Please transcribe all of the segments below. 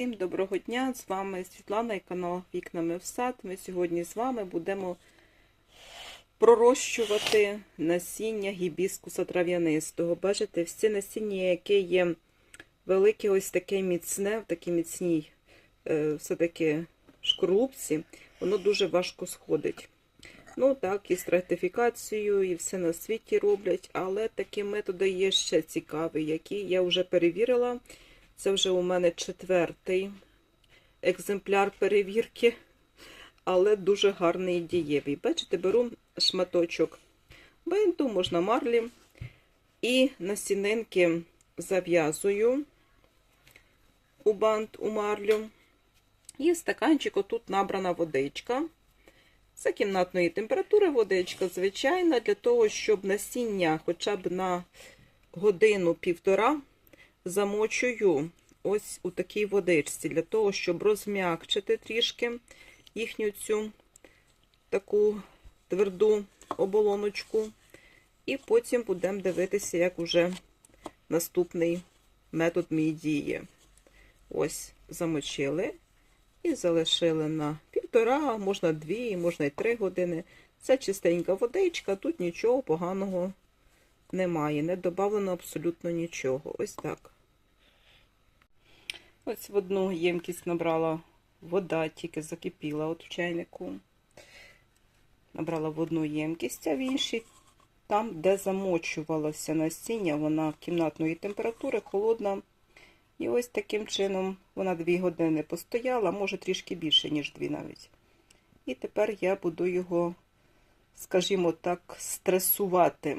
Всім доброго дня! З вами Світлана і канал Вікнами в сад. Ми сьогодні з вами будемо пророщувати насіння гібіскуса трав'янистого. Бачите, всі насіння, яке є велике, ось таке міцне, в такій міцній е, все-таки шкарлупці, воно дуже важко сходить. Ну так, і стратифікацію, і все на світі роблять, але такі методи є ще цікаві, які я вже перевірила. Це вже у мене четвертий екземпляр перевірки, але дуже гарний і дієвий. Бачите, беру шматочок бинту, можна марлі, і насінинки зав'язую у бант у марлю. І в стаканчику тут набрана водичка. Це кімнатної температури водичка, звичайна, для того, щоб насіння хоча б на годину-півтора замочую ось у такій водичці, для того, щоб розм'якчити трішки їхню цю таку тверду оболоночку. І потім будемо дивитися, як уже наступний метод мій діє. Ось, замочили і залишили на півтора, можна дві, можна й три години. Це чистенька водичка, тут нічого поганого немає, не додавлено абсолютно нічого. Ось так. Ось в одну ємкість набрала вода, тільки закипіла от в чайнику. Набрала в одну ємкість, а в іншій, там, де замочувалося насіння, вона кімнатної температури, холодна. І ось таким чином вона 2 години постояла, може трішки більше, ніж 2 навіть. І тепер я буду його, скажімо так, стресувати.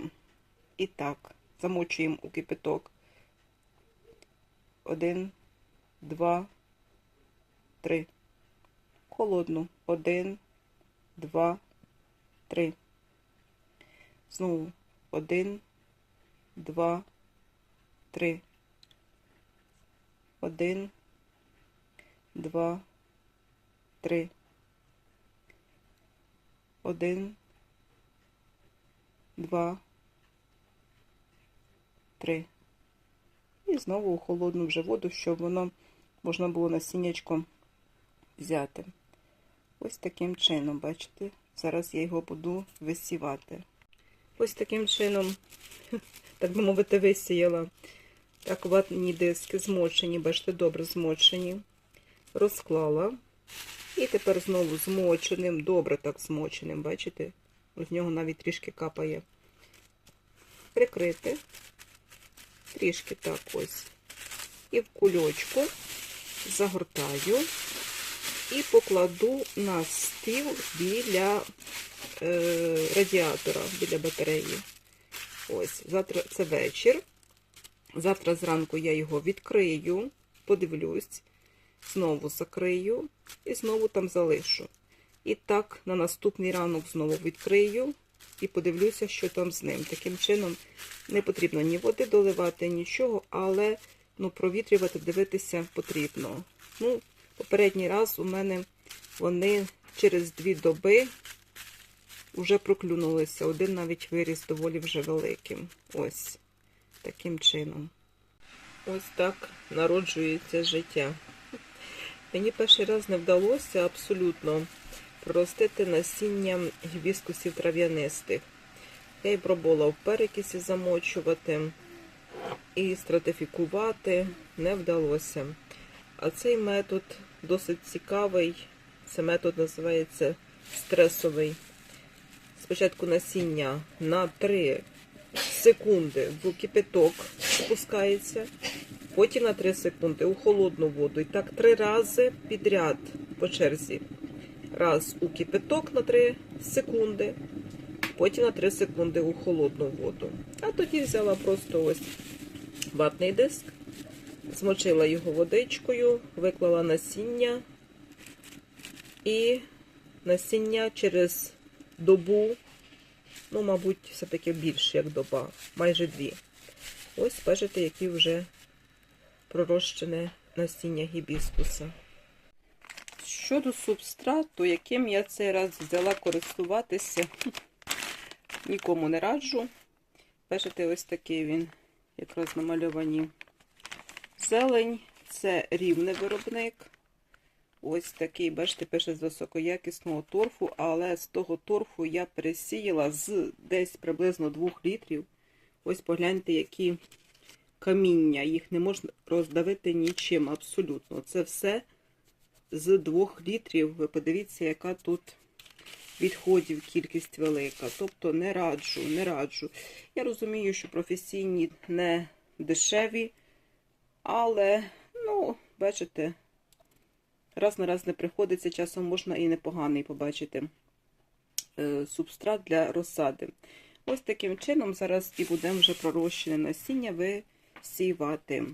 І так, замочуємо у кипяток. Один, два, три. Холодну. Один, два, три. Знову один, два, три. Один, два, три. Один, два, три. І знову холодну вже воду, щоб воно можна було насіннячко взяти. Ось таким чином, бачите, зараз я його буду висівати. Ось таким чином, так би мовити, висіяла. Так, ватні диски змочені, бачите, добре змочені. Розклала. І тепер знову змоченим, добре так змоченим, бачите? З нього навіть трішки капає. Прикрити. Трішки так ось. І в кульочку загортаю і покладу на стіл біля е, радіатора, біля батареї. Ось, завтра це вечір. Завтра зранку я його відкрию, подивлюсь, знову закрию і знову там залишу. І так на наступний ранок знову відкрию і подивлюся, що там з ним. Таким чином не потрібно ні води доливати, нічого, але ну, провітрювати, дивитися потрібно. Ну, Попередній раз у мене вони через дві доби вже проклюнулися. Один навіть виріс доволі вже великим. Ось таким чином. Ось так народжується життя. Мені перший раз не вдалося абсолютно проростити насіння гібіскусів трав'янистих. Я і пробувала в перекисі замочувати і стратифікувати не вдалося. А цей метод досить цікавий. Це метод називається стресовий. Спочатку насіння на 3 секунди в кипяток опускається, потім на 3 секунди у холодну воду. І так три рази підряд по черзі. Раз у кипяток на 3 секунди, потім на 3 секунди у холодну воду. А тоді взяла просто ось ватний диск, змочила його водичкою, виклала насіння і насіння через добу, ну, мабуть, все-таки більше, як доба, майже дві. Ось, бачите, які вже пророщене насіння гібіскуса. Щодо субстрату, яким я цей раз взяла користуватися, нікому не раджу. Бачите, ось такий він, якраз намальовані зелень. Це рівний виробник. Ось такий, бачите, пише з високоякісного торфу, але з того торфу я пересіяла з десь приблизно 2 літрів. Ось погляньте, які каміння. Їх не можна роздавити нічим абсолютно. Це все з 2 літрів. Ви подивіться, яка тут відходів кількість велика. Тобто не раджу, не раджу. Я розумію, що професійні не дешеві, але, ну, бачите, раз на раз не приходиться, часом можна і непоганий побачити е, субстрат для розсади. Ось таким чином зараз і будемо вже пророщене насіння висівати.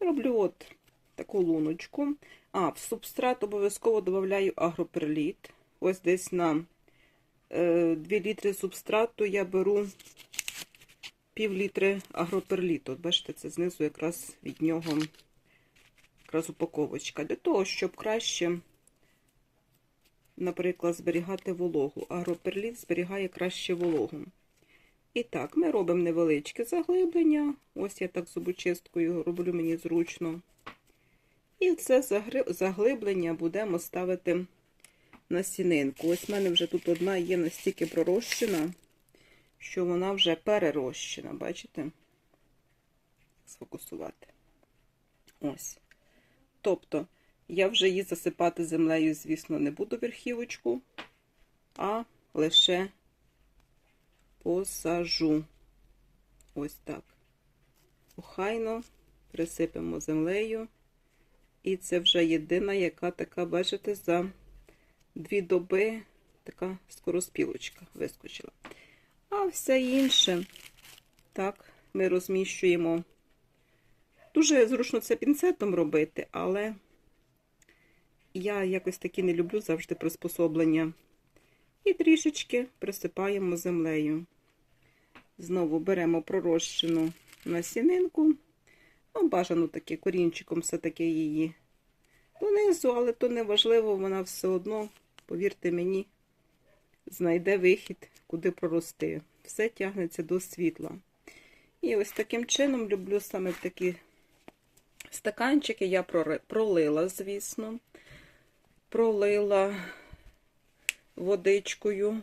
Роблю от таку луночку. А, в субстрат обов'язково додаю агроперліт. Ось десь на е, 2 літри субстрату я беру пів літри агроперліту. От бачите, це знизу якраз від нього якраз упаковочка. Для того, щоб краще, наприклад, зберігати вологу. Агроперліт зберігає краще вологу. І так, ми робимо невеличке заглиблення. Ось я так зубочисткою роблю мені зручно. І це заглиблення будемо ставити на сінинку. Ось в мене вже тут одна є настільки пророщена, що вона вже перерощена, бачите? Сфокусувати. Ось. Тобто, я вже її засипати землею, звісно, не буду верхівочку, а лише посажу. Ось так. Охайно присипемо землею. І це вже єдина, яка така, бачите, за дві доби така скороспілочка вискочила. А все інше, так, ми розміщуємо. Дуже зручно це пінцетом робити, але я якось таки не люблю завжди приспособлення. І трішечки присипаємо землею. Знову беремо пророщену насінинку. Ну, бажано таки корінчиком все-таки її донизу, але то не важливо, вона все одно, повірте мені, знайде вихід, куди прорости. Все тягнеться до світла. І ось таким чином люблю саме в такі стаканчики. Я пролила, звісно, пролила водичкою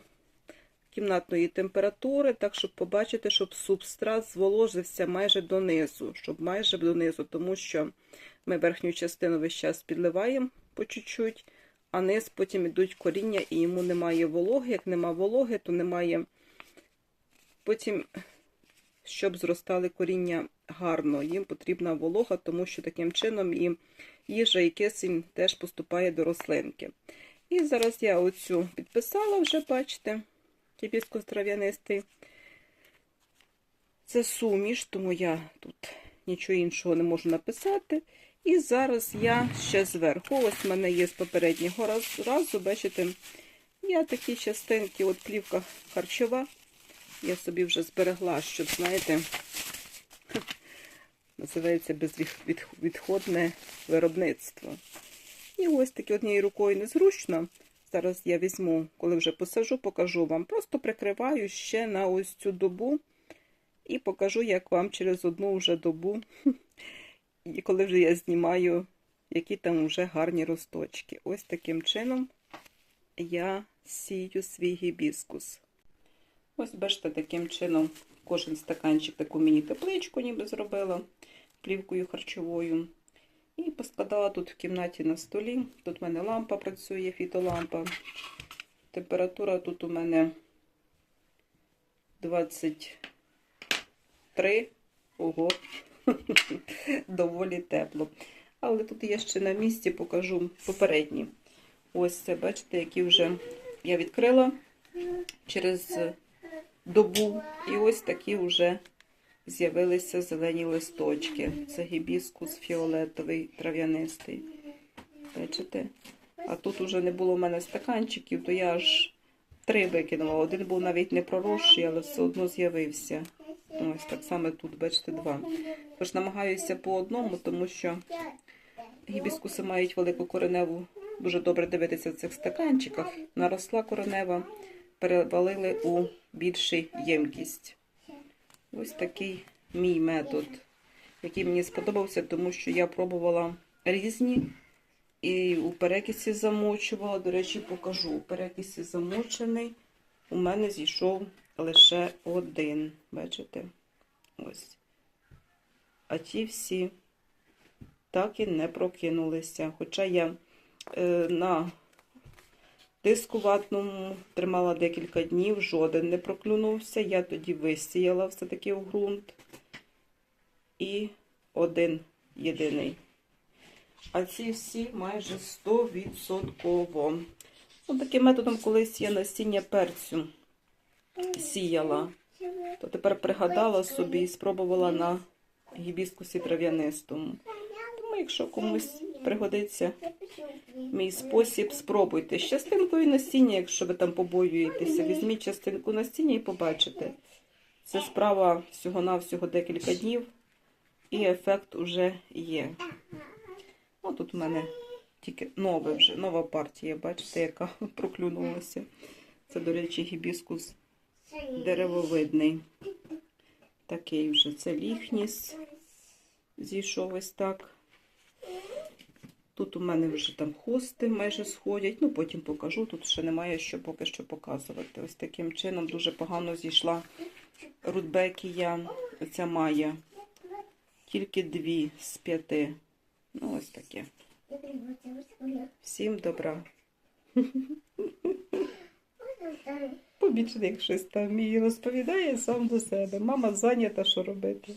кімнатної температури, так, щоб побачити, щоб субстрат зволожився майже донизу, щоб майже донизу, тому що ми верхню частину весь час підливаємо по чуть-чуть, а низ потім йдуть коріння і йому немає вологи. Як нема вологи, то немає. Потім, щоб зростали коріння гарно, їм потрібна волога, тому що таким чином і їжа і кисень теж поступає до рослинки. І зараз я оцю підписала вже, бачите, гібіскус трав'янистий. Це суміш, тому я тут нічого іншого не можу написати. І зараз я ще зверху, ось в мене є з попереднього разу, бачите, я такі частинки, от плівка харчова, я собі вже зберегла, щоб, знаєте, називається безвідходне виробництво. І ось таки однією рукою незручно. Зараз я візьму, коли вже посажу, покажу вам. Просто прикриваю ще на ось цю добу і покажу, як вам через одну вже добу, і коли вже я знімаю, які там вже гарні росточки. Ось таким чином я сію свій гібіскус. Ось, бачите, таким чином кожен стаканчик таку міні-тепличку ніби зробила плівкою харчовою. І поскладала тут в кімнаті на столі. Тут в мене лампа працює, фітолампа. Температура тут у мене 23. Ого, доволі тепло. Але тут я ще на місці покажу попередні. Ось це, бачите, які вже я відкрила через добу. І ось такі вже з'явилися зелені листочки. Це гібіскус фіолетовий, трав'янистий. Бачите? А тут уже не було в мене стаканчиків, то я аж три викинула. Один був навіть не проросший, але все одно з'явився. Ось так само тут, бачите, два. Тож намагаюся по одному, тому що гібіскуси мають велику кореневу. Дуже добре дивитися в цих стаканчиках. Наросла коренева, перевалили у більшу ємкість. Ось такий мій метод який мені сподобався, тому що я пробувала різні і у перекисі замочувала. До речі, покажу. У перекисі замочений. У мене зійшов лише один. Бачите? Ось. А ті всі так і не прокинулися. Хоча я е, на диску ватному тримала декілька днів, жоден не проклюнувся. Я тоді висіяла все-таки у ґрунт. І один єдиний. А ці всі майже 100%. Ну, таким методом, колись я насіння перцю сіяла, то тепер пригадала собі і спробувала на гібіскусі трав'янистому. Тому, якщо комусь пригодиться мій спосіб, спробуйте. З частинкою насіння, якщо ви там побоюєтеся, візьміть частинку насіння і побачите. Це справа всього-навсього декілька днів, і ефект уже є. Ну, тут в мене тільки нове вже, нова партія, бачите, яка проклюнулася. Це, до речі, гібіскус деревовидний. Такий вже це ліхніс. Зійшов ось так. Тут у мене вже там хости майже сходять. Ну, потім покажу. Тут ще немає що поки що показувати. Ось таким чином дуже погано зійшла рудбекія, оця має. Тільки дві з п'яти. Ну, ось таке. Всім добра. Побічник щось там і розповідає сам до себе. Мама зайнята, що робити.